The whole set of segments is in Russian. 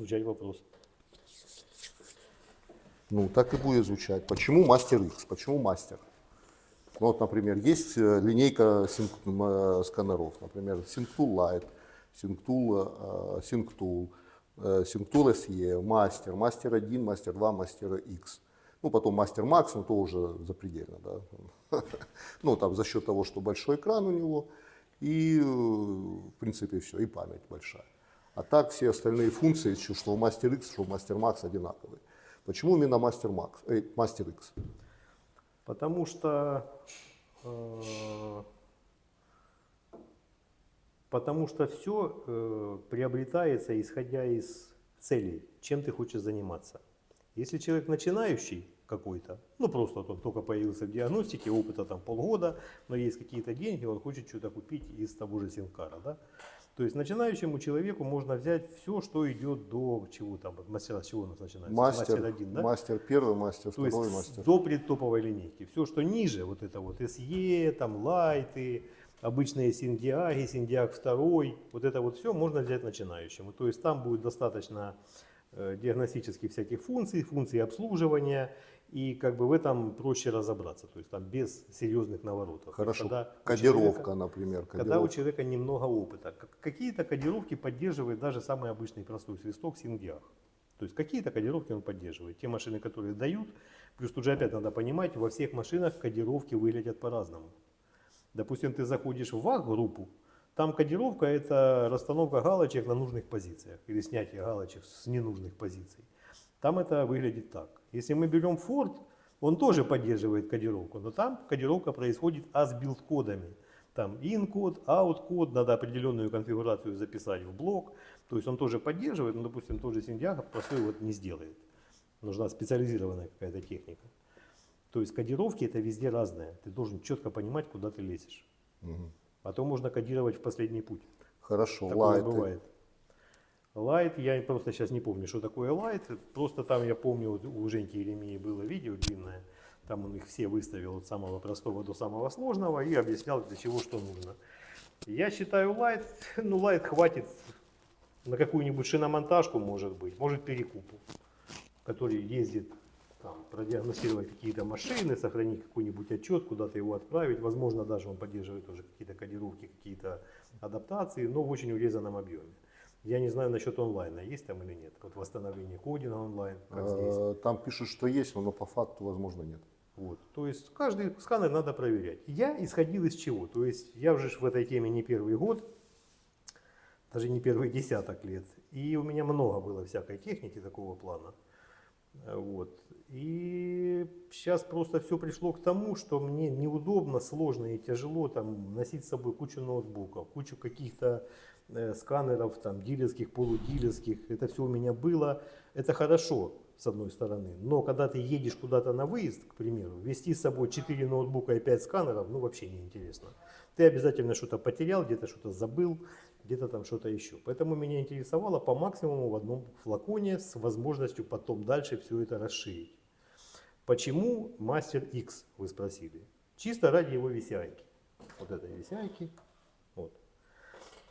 Изучать вопрос. Ну, так и будет звучать. Почему мастер X? Почему мастер? Ну, вот, например, есть э, линейка э, сканеров, например, SyncTool Lite, SyncTool, SyncTool, SyncTool SE, Master, Master 1, Master 2, Master X. Ну, потом Master Max, но то уже запредельно, да. Ну, там за счет того, что большой экран у него, и, э, в принципе, все, и память большая. А так все остальные функции, что в Master X, что в Master Max одинаковые. Почему именно Master Max, э, Master X? Потому что, э, потому что все приобретается исходя из целей, чем ты хочешь заниматься. Если человек начинающий какой-то, ну просто он только появился в диагностике, опыта там полгода, но есть какие-то деньги, он хочет что-то купить из того же Синкара, да? То есть начинающему человеку можно взять все, что идет до чего там, мастера с чего у нас начинается? Мастер, один, да? мастер первый, мастер То есть второй, с- мастер. до предтоповой линейки. Все, что ниже, вот это вот SE, там лайты, обычные синдиаги, синдиаг второй, вот это вот все можно взять начинающему. То есть там будет достаточно э, диагностических всяких функций, функций обслуживания, и как бы в этом проще разобраться, то есть там без серьезных наворотов. Хорошо. когда Кодировка, человека- например. когда у Кодировка. человека немного опыта. Как- Какие-то кодировки поддерживает даже самый обычный простой свисток Сингиах. То есть какие-то кодировки он поддерживает. Те машины, которые дают, плюс тут же опять надо понимать, во всех машинах кодировки выглядят по-разному. Допустим, ты заходишь в ВАГ-группу, там кодировка это расстановка галочек на нужных позициях или снятие галочек с ненужных позиций. Там это выглядит так. Если мы берем Ford, он тоже поддерживает кодировку, но там кодировка происходит а с билд-кодами. Там in-код, out-код, надо определенную конфигурацию записать в блок. То есть он тоже поддерживает, но, допустим, тот же Синдиага простой вот не сделает. Нужна специализированная какая-то техника. То есть кодировки это везде разное. Ты должен четко понимать, куда ты лезешь. Мгм. А то можно кодировать в последний путь. Хорошо, Такое лайты. бывает. Лайт, я просто сейчас не помню, что такое лайт. Просто там я помню, у Женьки Еремеи было видео длинное. Там он их все выставил от самого простого до самого сложного и объяснял, для чего что нужно. Я считаю лайт, ну лайт хватит на какую-нибудь шиномонтажку, может быть, может перекупу, который ездит там, продиагностировать какие-то машины, сохранить какой-нибудь отчет, куда-то его отправить. Возможно, даже он поддерживает уже какие-то кодировки, какие-то адаптации, но в очень урезанном объеме. Я не знаю насчет онлайна, есть там или нет. Вот восстановление кодинга онлайн, как здесь. Э, Там пишут, что есть, но по факту, возможно, нет. Вот. То есть каждый сканер надо проверять. Я исходил из чего? То есть я уже в этой теме не первый год, даже не первый десяток лет. И у меня много было всякой техники такого плана. Э, Вот. И сейчас просто все пришло к тому, что мне неудобно, сложно и тяжело там, носить с собой кучу ноутбуков, кучу каких-то э, сканеров, там, дилерских, полудилерских. Это все у меня было. Это хорошо, с одной стороны. Но когда ты едешь куда-то на выезд, к примеру, вести с собой 4 ноутбука и 5 сканеров, ну вообще неинтересно. Ты обязательно что-то потерял, где-то что-то забыл, где-то там что-то еще. Поэтому меня интересовало по максимуму в одном флаконе с возможностью потом дальше все это расширить. Почему Мастер X, вы спросили? Чисто ради его VCI. -ки. Вот этой VCI. -ки. Вот.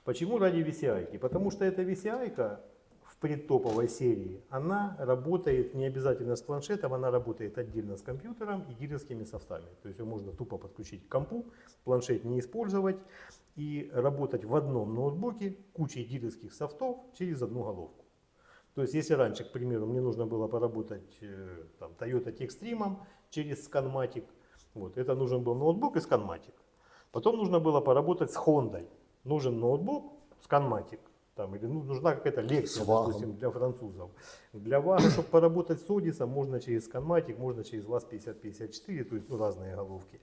Почему ради VCI? -ки? Потому что эта VCI -ка в предтоповой серии, она работает не обязательно с планшетом, она работает отдельно с компьютером и дилерскими софтами. То есть ее можно тупо подключить к компу, планшет не использовать и работать в одном ноутбуке кучей дилерских софтов через одну головку. То есть, если раньше, к примеру, мне нужно было поработать э, там, Toyota Textream через Scanmatic, вот, это нужен был ноутбук и Scanmatic. Потом нужно было поработать с Honda. Нужен ноутбук, Scanmatic. Там, или ну, нужна какая-то лекция, допустим, для французов. Для Вага, чтобы поработать с Одисом, можно через Scanmatic, можно через ВАЗ 5054, то есть ну, разные головки.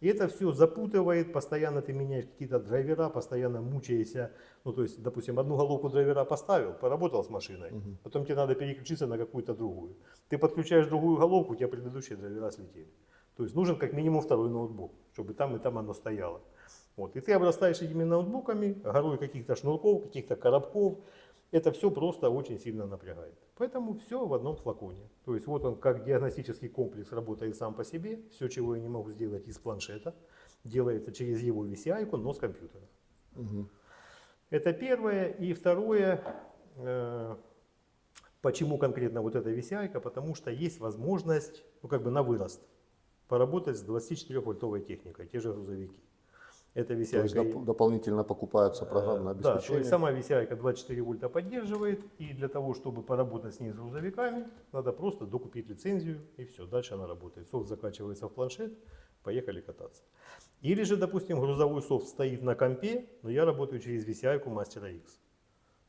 И это все запутывает, постоянно ты меняешь какие-то драйвера, постоянно мучаешься. Ну, то есть, допустим, одну головку драйвера поставил, поработал с машиной, потом тебе надо переключиться на какую-то другую. Ты подключаешь другую головку, у тебя предыдущие драйвера слетели. То есть нужен как минимум второй ноутбук, чтобы там и там оно стояло. Вот. И ты обрастаешь этими ноутбуками, горой каких-то шнурков, каких-то коробков. Это все просто очень сильно напрягает. Поэтому все в одном флаконе. То есть вот он как диагностический комплекс работает сам по себе. Все, чего я не могу сделать из планшета, делается через его VCI, но с компьютера. Мгм. Это первое. И второе, э, Почему конкретно вот эта VCI? Потому что есть возможность, ну как бы на вырост, поработать с 24-вольтовой техникой, те же грузовики. Эта То есть VCI доп- дополнительно покупаются программное Э, Да, то обеспечение. есть сама VCI 24 вольта поддерживает, и для того, чтобы поработать с ней с грузовиками, надо просто докупить лицензию, и все, дальше она работает. Софт закачивается в планшет, поехали кататься. Или же, допустим, грузовой софт стоит на компе, но я работаю через VCI Master X.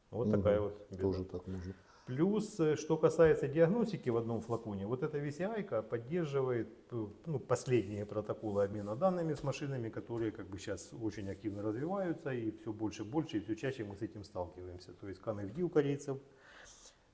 Вот Мгм, такая вот беда. Тоже так можно. Плюс, э, что касается диагностики в одном флаконе, вот эта VCI поддерживает э, ну, последние протоколы обмена данными с машинами, которые как бы сейчас очень активно развиваются, и все больше и больше, и все чаще мы с этим сталкиваемся. То есть CanFD у корейцев,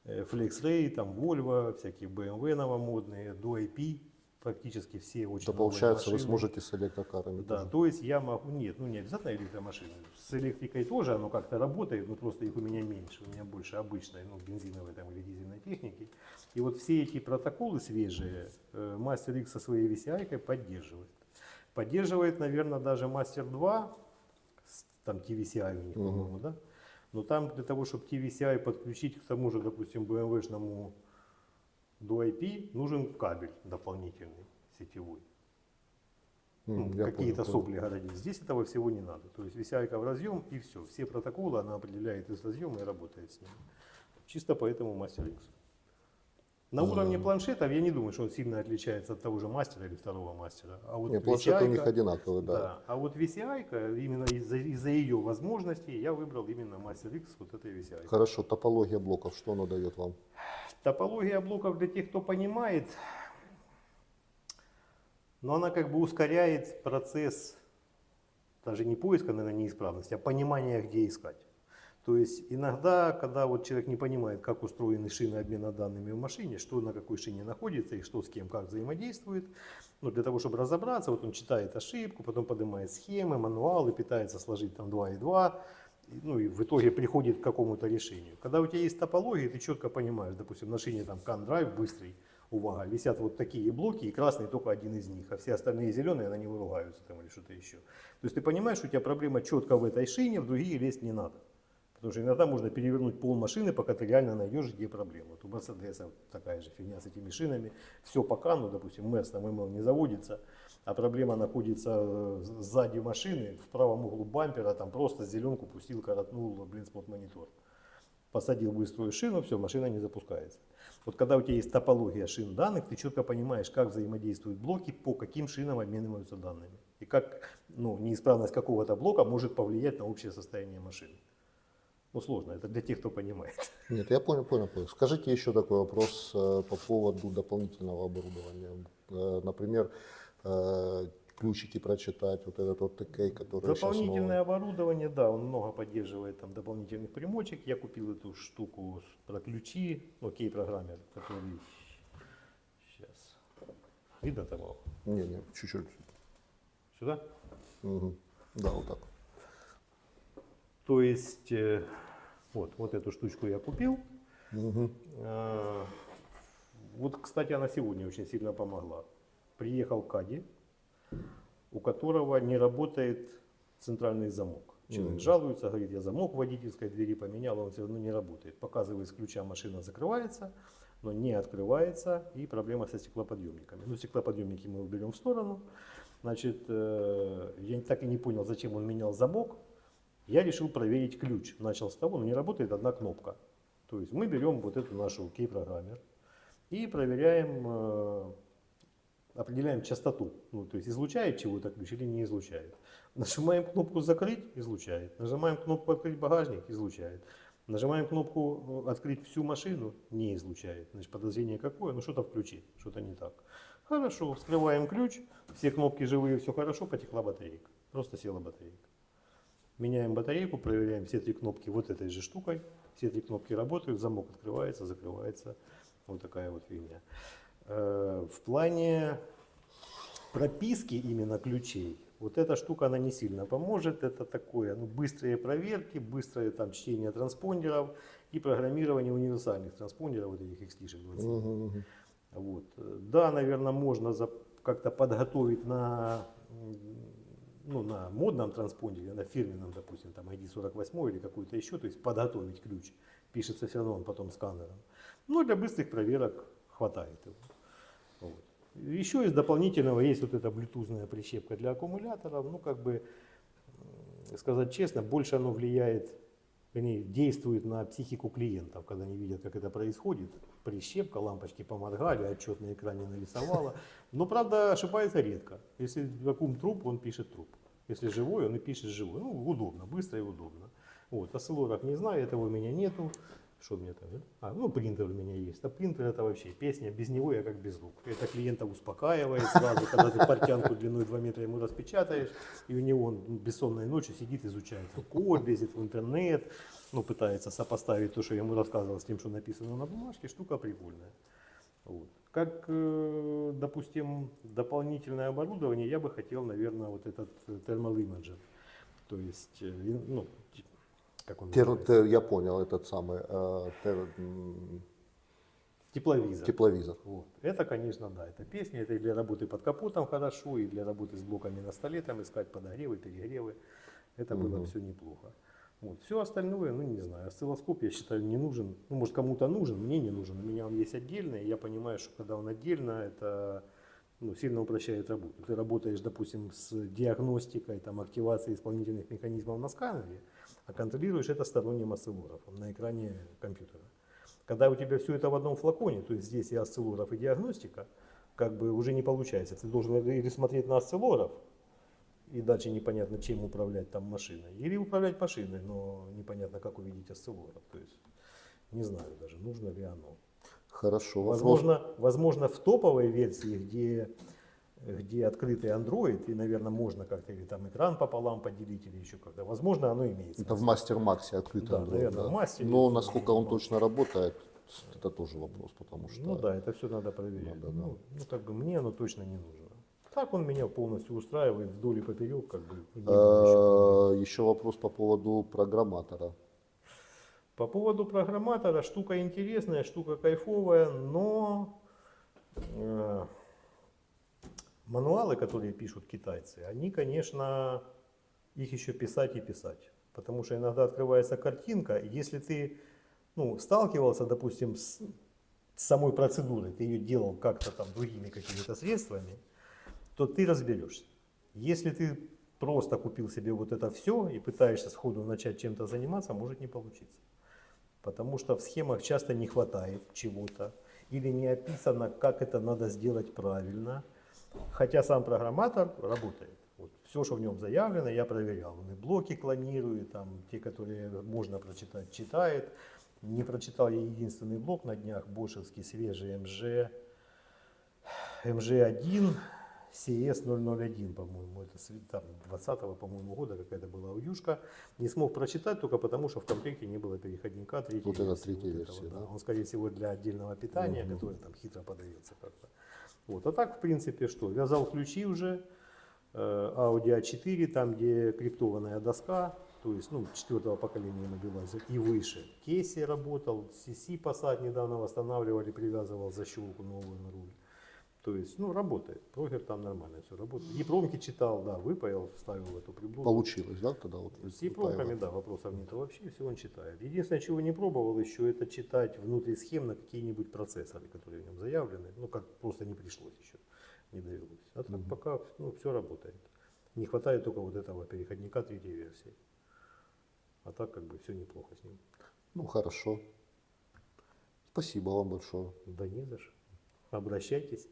э, FlexRay, там Volvo, всякие BMW новомодные, DoIP, практически все очень То получается, вы машины. сможете с электрокарами Да, тоже. то есть я могу, нет, ну не обязательно электромашины. С электрикой тоже оно как-то работает, но просто их у меня меньше, у меня больше обычной, ну, бензиновой там, или дизельной техники. И вот все эти протоколы свежие э, Master X со своей VCI поддерживает. Поддерживает, наверное, даже Master 2, с- там TVCI у них, Мгм. по-моему, да? Но там для того, чтобы TVCI подключить к тому же, допустим, BMW-шному до IP, нужен кабель дополнительный, сетевой ну, какие-то сопли городить. Здесь этого всего не надо. То есть висяйка в разъем и все. Все протоколы она определяет из разъема и работает с ним. Чисто поэтому мастер X. На уровне планшетов я не думаю, что он сильно отличается от того же мастера или второго мастера. А вот Не, планшеты у них одинаковые, да. да. А вот VCI, именно из-за из-за ее возможностей, я выбрал именно мастер X вот этой VCI. Хорошо, топология блоков, что она дает вам? Топология блоков для тех, кто понимает, но она как бы ускоряет процесс даже не поиска, наверное, неисправности, а понимания, где искать. То есть иногда, когда вот человек не понимает, как устроены шины обмена данными в машине, что на какой шине находится и что с кем как взаимодействует, ну, для того, чтобы разобраться, вот он читает ошибку, потом поднимает схемы, мануалы, пытается сложить там 2 и 2, и, ну и в итоге приходит к какому-то решению. Когда у тебя есть топология, ты четко понимаешь, допустим, на шине там CAN-драйв быстрый, увага, висят вот такие блоки, и красный только один из них, а все остальные зеленые, на него ругаются там или что-то еще. То есть ты понимаешь, что у тебя проблема четко в этой шине, в другие лезть не надо. Потому что иногда можно перевернуть пол машины, пока ты реально найдешь, где проблема. Вот у Мерседеса такая же фигня с этими шинами. Все по кану, допустим, Мерс там МЛ не заводится, а проблема находится э, сзади машины, в правом углу бампера, там просто зеленку пустил, коротнул, блин, монитор. Посадил быструю шину, все, машина не запускается. Вот когда у тебя есть топология шин данных, ты четко понимаешь, как взаимодействуют блоки, по каким шинам обмениваются данными. И как ну, неисправность какого-то блока может повлиять на общее состояние машины. Ну, сложно, это для тех, кто понимает. Нет, я понял, понял, понял. Скажите еще такой вопрос э, по поводу дополнительного оборудования. Э, Например, э, ключики прочитать, вот этот вот ТК, который Дополнительное оборудование, да, он много поддерживает там дополнительных примочек. Я купил эту штуку про ключи, ну, кей-программер, который сейчас. Видно там его? Не, не, чуть-чуть. Сюда? Мгм. Да, вот так. То есть, э, вот, вот эту штучку я купил. Мгм. А, Вот, кстати, она сегодня очень сильно помогла. Приехал Кади, у которого не работает центральный замок. Человек Мгм. жалуется, говорит, я замок водительской двери поменял, он все равно не работает. Показывает с ключа, машина закрывается, но не открывается, и проблема со стеклоподъемниками. Ну, стеклоподъемники мы уберем в сторону. Значит, э, я так и не понял, зачем он менял замок. Я решил проверить ключ. Начал с того, но не работает одна кнопка. То есть мы берем вот эту нашу кей-программер и проверяем, э, определяем частоту. Ну, то есть излучает чего-то ключ или не излучает. Нажимаем кнопку «Закрыть» – излучает. Нажимаем кнопку «Открыть багажник» – излучает. Нажимаем кнопку э, «Открыть всю машину» – не излучает. Значит, подозрение какое? Ну, что-то в ключе, что-то не так. Хорошо, вскрываем ключ, все кнопки живые, все хорошо, потекла батарейка. Просто села батарейка. Меняем батарейку, проверяем все три кнопки вот этой же штукой. Все три кнопки работают, замок открывается, закрывается. Вот такая вот фигня. Э, В плане прописки именно ключей, вот эта штука, она не сильно поможет. Это такое, ну, быстрые проверки, быстрое там чтение транспондеров и программирование универсальных транспондеров, вот этих XT 20. Мгм, мгм. Вот. Да, наверное, можно за- как-то подготовить на, ну, на модном транспондере, на фирменном, допустим, там ID48 или какой-то еще, то есть подготовить ключ. Пишется все равно он потом сканером. Ну, для быстрых проверок хватает его. Еще из дополнительного есть вот эта блютузная прищепка для аккумуляторов. Ну, как бы, сказать честно, больше оно влияет, вернее, действует на психику клиентов, когда они видят, как это происходит. Прищепка, лампочки поморгали, отчет на экране нарисовала. Но, правда, ошибается редко. Если вакуум труп, он пишет труп. Если живой, он и пишет живой. Ну, удобно, быстро и удобно. Вот, осциллограф не знаю, этого у меня нету. Что у меня там? А, ну принтер у меня есть. А принтер это вообще песня. Без него я как без рук. Это клиента успокаивает сразу, когда ты портянку длиной 2 метра ему распечатаешь, и у него он бессонной ночью сидит, изучает код, лезет в интернет, ну, пытается сопоставить то, что я ему рассказывал, с тем, что написано на бумажке. Штука прикольная. Вот. Как, э, допустим, дополнительное оборудование, я бы хотел, наверное, вот этот э, Thermal Imager. То есть, э, ну, как он Тер- тер- я понял, этот самый э, тер- Тепловизор. тепловизор. Вот. Это, конечно, да, это песня, это и для работы под капотом хорошо, и для работы с блоками на столе, там искать подогревы, перегревы. Это было Мгм. все неплохо. Вот. Все остальное, ну не знаю, осциллоскоп, я считаю, не нужен. Ну, может, кому-то нужен, мне не нужен. У меня он есть отдельный, и я понимаю, что когда он отдельно, это ну, сильно упрощает работу. Ты работаешь, допустим, с диагностикой, там, активацией исполнительных механизмов на сканере, а контролируешь это сторонним осциллографом на экране компьютера. Когда у тебя все это в одном флаконе, то есть здесь и осциллограф, и диагностика, как бы уже не получается. Ты должен или смотреть на осциллограф, и дальше непонятно, чем управлять там машиной, или управлять машиной, но непонятно, как увидеть осциллограф. То есть не знаю даже, нужно ли оно. Хорошо. Вопрос. Возможно, возможно, в топовой версии, где, где открытый Android, и, наверное, можно как-то или там экран пополам поделить, или еще как-то, возможно, оно имеется. Это в Мастер Максе открытый Да, Android, наверное, да. в Мастере. Но насколько он точно работает, это тоже вопрос, потому что... Ну да, это все надо проверять. Надо, да. ну, ну, как бы мне оно точно не нужно. Так он меня полностью устраивает вдоль и поперек, как бы. еще Э, Еще вопрос по поводу программатора. По поводу программатора, штука интересная, штука кайфовая, но э, мануалы, которые пишут китайцы, они, конечно, их еще писать и писать. Потому что иногда открывается картинка, и если ты ну, сталкивался, допустим, с, самой процедурой, ты ее делал как-то там другими какими-то средствами, то ты разберешься. Если ты просто купил себе вот это все и пытаешься сходу начать чем-то заниматься, может не получиться. Потому что в схемах часто не хватает чего-то или не описано, как это надо сделать правильно. Хотя сам программатор работает. Вот все, что в нем заявлено, я проверял. Он и блоки клонирует, там, те, которые можно прочитать, читает. Не прочитал я единственный блок на днях, бошевский, свежий МЖ, МЖ1, CS001, по-моему, это там 20 по-моему, года какая-то была уюшка. Не смог прочитать только потому, что в комплекте не было переходника третьей Вот это версии. третья этого, версия, да. Он, скорее всего, для отдельного питания, Мгм. которое там хитро подается как-то. Вот. А так, в принципе, что? Вязал ключи уже, э, Audi A4, там, где криптованная доска, то есть, ну, четвертого поколения мобилайзер и выше. Кейси работал, CC Passat недавно восстанавливали, привязывал защелку новую на руль. То есть, ну, работает. Прогер там нормально все работает. И промки читал, да, выпаял, вставил эту приблуду. Получилось, да, тогда вот? С епромками, да, вопросов нет вообще, все он читает. Единственное, чего не пробовал еще, это читать внутри схем на какие-нибудь процессоры, которые в нем заявлены. Ну, как просто не пришлось еще, не довелось. А так Мгм. пока ну, все работает. Не хватает только вот этого переходника третьей версии. А так как бы все неплохо с ним. Ну, хорошо. Спасибо вам большое. Да не за что. Обращайтесь.